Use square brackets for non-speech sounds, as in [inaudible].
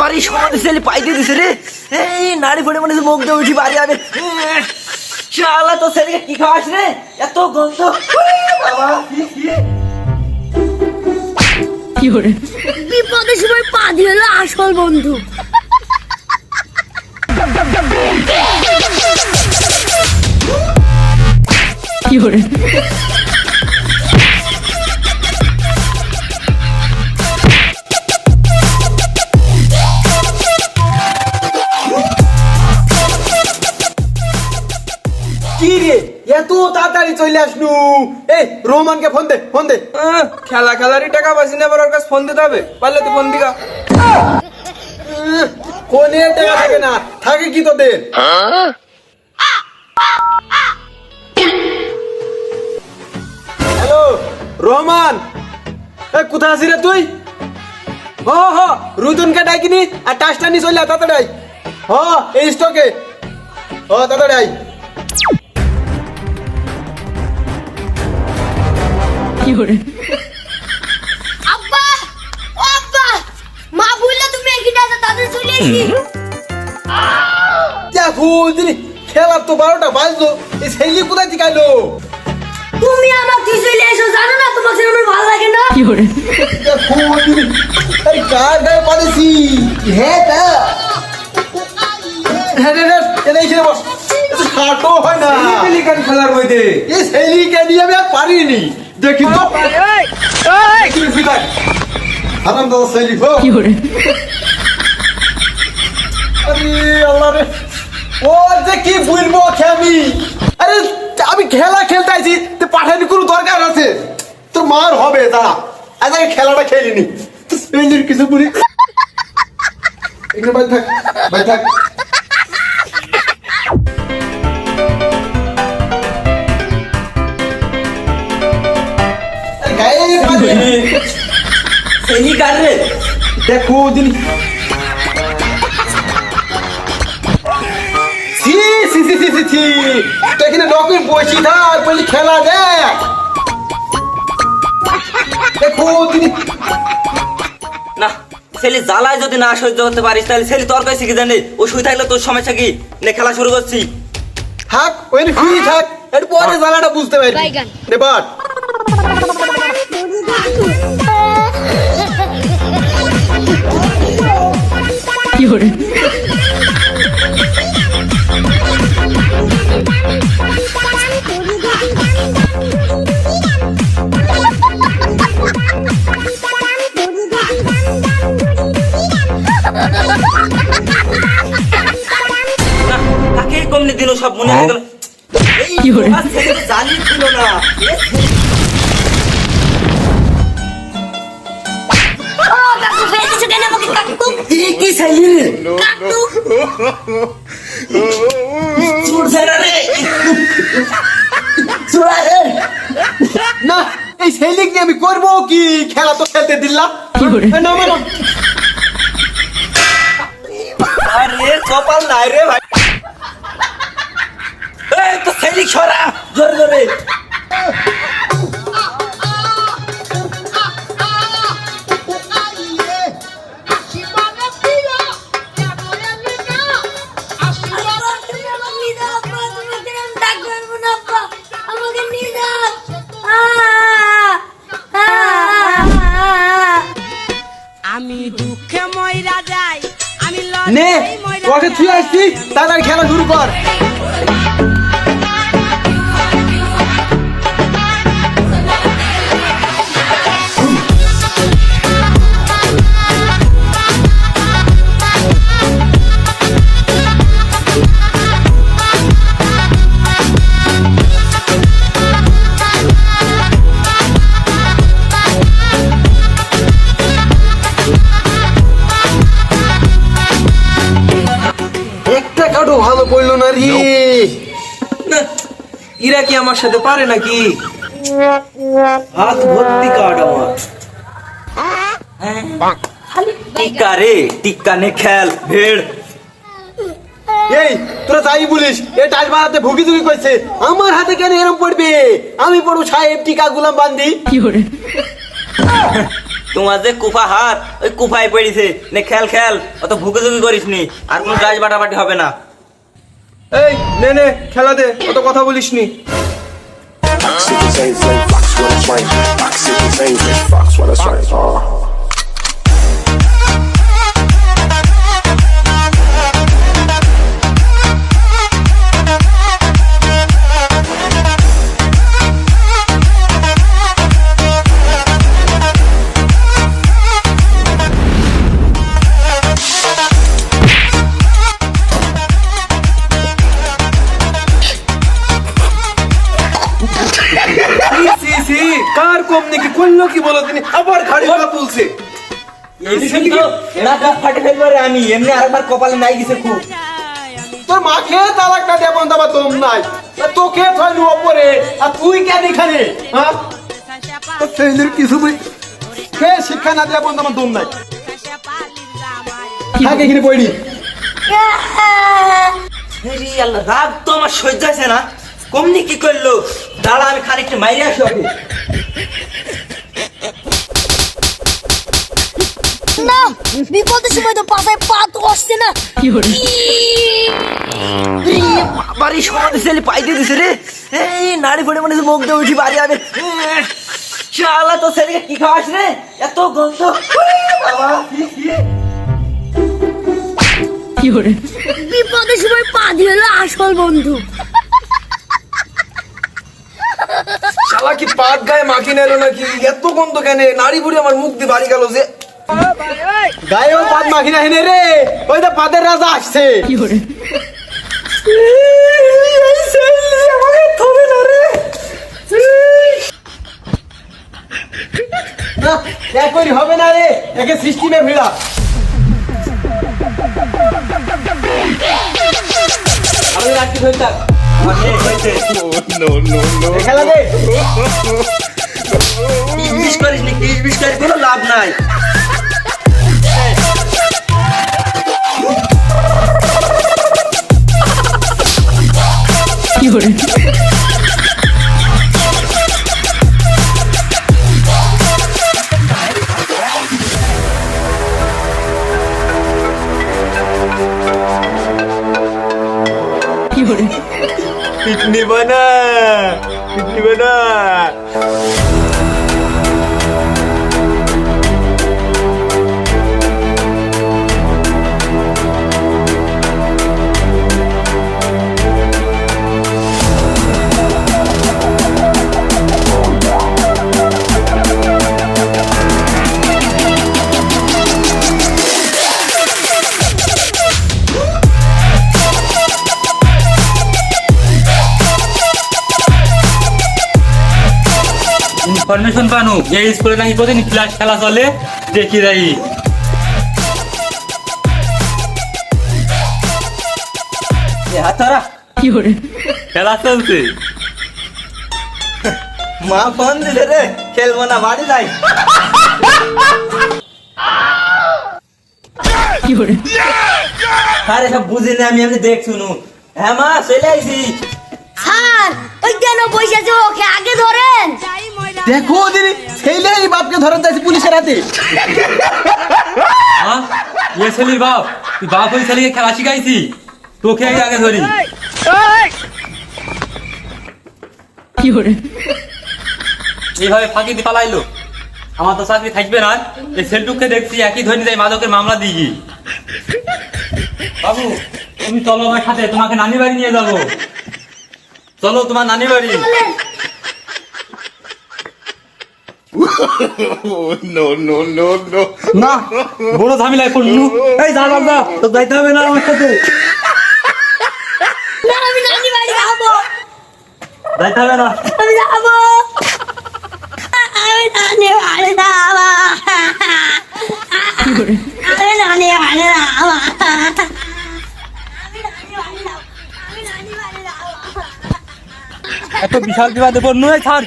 বাড়ি সমাজে ছেলে পাইতে দিছে রে। এই নারী ফোনে মানে মুখ দিয়ে উঠি বাড়ি আবে শালা তো ছেলেকে কি খাওয়াস রে? এত গন্ধ। বাবা বিপদের সময় পা দিয়ে হলো আসল বন্ধু। কি এত তাড়াতাড়ি চলে আসনু। এই রোমানকে ফোন দে ফোন দে। খেলা খেলারই টাকা পাচ্ছি না ওর কাছে ফোন দিতে হবে। পারলে তো ফোন দিকা ফোনে টাকা থাকে না থাকে কি তোদের? হ্যালো রহমান এ কোথায় আছিস রে তুই? হ হ রুদুনকে ডাকিনি আর টাসটা নি চলে তাড়াতাড়ি হ এই স্টকে। হ তাড়াতাড়ি আয়। আব্বা ও আব্বা মা বললে তুমি এখানে আসো তাদের চলে এসি দেখো দিনি খেলার তো বারোটা বাজলো এই ছেলে কোথায় থেকে আইলো? তুমি আমার তুই চলে এসো জানো না তোমাকে আমার ভালো লাগে না? দেখো দিনি আরে কার গায়ে পারেছি হ্যাঁ তা। হ্যাঁ রে রে এটা এখানে বস। খাটো হয় না। পেলিকান খেলার মধ্যে। এই ছেলেকে নিয়ে আমি আর পারিনি। দেখি তো দেখি বিদায়। হারাম দাদা ছেলে হো আরে আল্লাহ রে। ও যে কি বলব আমি? আরে আমি খেলা খেলতে আইছি তো পাঠানি কোনো দরকার আছে? তোর মার হবে দাঁড়া। আজ আগে খেলাটা খেলিনি। কিছু এখানে বাই থাক বাই থাক। তো এখানে নকল বসি থাক বলি খেলা দেখ। দেখো তিনি না ছেলে জ্বালায় যদি না সহ্য করতে পারিস তাহলে ছেলে তোর কাছে কি জানে? ও শুয়ে থাকলে তোর সমস্যা কি? নে খেলা শুরু করছি। থাক ওই থাক। পরে জ্বালাটা বুঝতে পারবি। না তাকে কমনি দিল সব মনে হয়ে গেল তো জানি ছিল না। [laughs] রে রে না এই ছেলেকে নিয়ে আমি করব কি? খেলা তো খেলতে দিলাম আরে কপাল নাই রে ভাই। এই তো ছেলে ছড়া জোরে জোরে। নে ওকে তুই আসছিস আসছি তাড়াতাড়ি খেলা শুরু কর। একটা ভালো পড়ল না রে। ইরা কি আমার সাথে পারে নাকি? হাত ভর্তি কার্ড আমার। টিকা রে টিকা নে খেল ভেড়। এই তোরা তাই বলিস এ টাইল বানাতে ভুগি ভুগি করছে। আমার হাতে কেন এরম পড়বে? আমি পড়ব সাহেব টিকা গুলাম বান্ধি তোমার যে কুফা হাত ওই কুফায় পড়েছে। নে খেল খেল অত ভুকে চুকি করিস নি আর কোনো গাছ বাটাবাটি হবে না। এই নে নে খেলা দে অত কথা বলিস নি Fox with a swing, fox when it's right. Oxygen flame, fox swing, fox right. a C, আমি। এমনি আরেকবার কপালে নাই গেছে খুব। তোর মাকে তালাকটা দেবন দাবা দম নাই। তোকে ওপরে আর তুই কেন এখানে? হ্যাঁ তোর কিছু কে শিক্ষা না দেবন দাবা দম নাই। থাকে এখানে পড়ি আল্লাহ, রাগ তো আমার সহ্য আছে না। কমনি কি করল? দাঁড়া আমি খানিকটা মাইরে আসি ওকে না বিপদের সময় তো পাশায় পা তো আসছে না বাড়ি সমাধি ছেলে পাইতে দিছে রে এই নারী ফোড়ে মানে মুখ দিয়ে উঠি বাড়ি আবে। শালা তো ছেলেকে কি খাওয়াস রে? এত গন্ধ। বাবা কি, কি? বিপদের সময় পা দিয়ে হলো আসল বন্ধু। শালা কি পাত গায়ে মাখি নিল নাকি? এত গন্ধ কেন? নারী বুড়ি আমার মুখ দিয়ে বাড়ি গেল যে। গায়েও পাত মাখি না হেনে রে। ওই তো পাদের রাজা আসছে। হবে না রে। একে সিস্টেমে ভিড়া। আমি রাখি ধরে থাক খেলা দে। করিস নি কোনো লাভ নাই। পিটনি বানা পিকনি বানা ইনফরমেশন পানু। এই স্কুলে নাকি প্রতিদিন ক্লাস খেলা চলে দেখি যাই। খেলা চলছে। মা ফোন দিলে রে খেলব না বাড়ি যাই। আরে সব বুঝিনি আমি এমনি দেখ শুনু হ্যাঁ মা চলে আইছি। স্যার ওই কেন বসেছে ওকে আগে ধরেন। দেখো দিদি ছেলেই বাপকে ধরে যাচ্ছে পুলিশের হাতে। ইয়ে ছেলির বাপ তুই বাপ ওই ছেলেকে খেলা শিখাইছি। তোকে আগে আগে ধরি। এইভাবে ফাঁকি দিয়ে পালাইলো। আমার তো চাকরি থাকবে না। এই সেলটুককে দেখছি একই ধরে যাই মাদকের মামলা দিয়ে বাবু তুমি চলো আমার সাথে তোমাকে নানি বাড়ি নিয়ে যাব। চলো তোমার নানি বাড়ি। না বড় ঝামেলায় পড়লু এই তো যাইতে হবে না আমার সাথে। না আমি নানি বাড়ি যাব। যাইতে হবে না। আমি যাব। আমি নানি বাড়ি যাব আমি নানি বাড়ি যাব আমি নানি বাড়ি যাব আমি নানি বাড়ি যাব এত বিশাল বিবাদে পড়লু নয় ছাড়।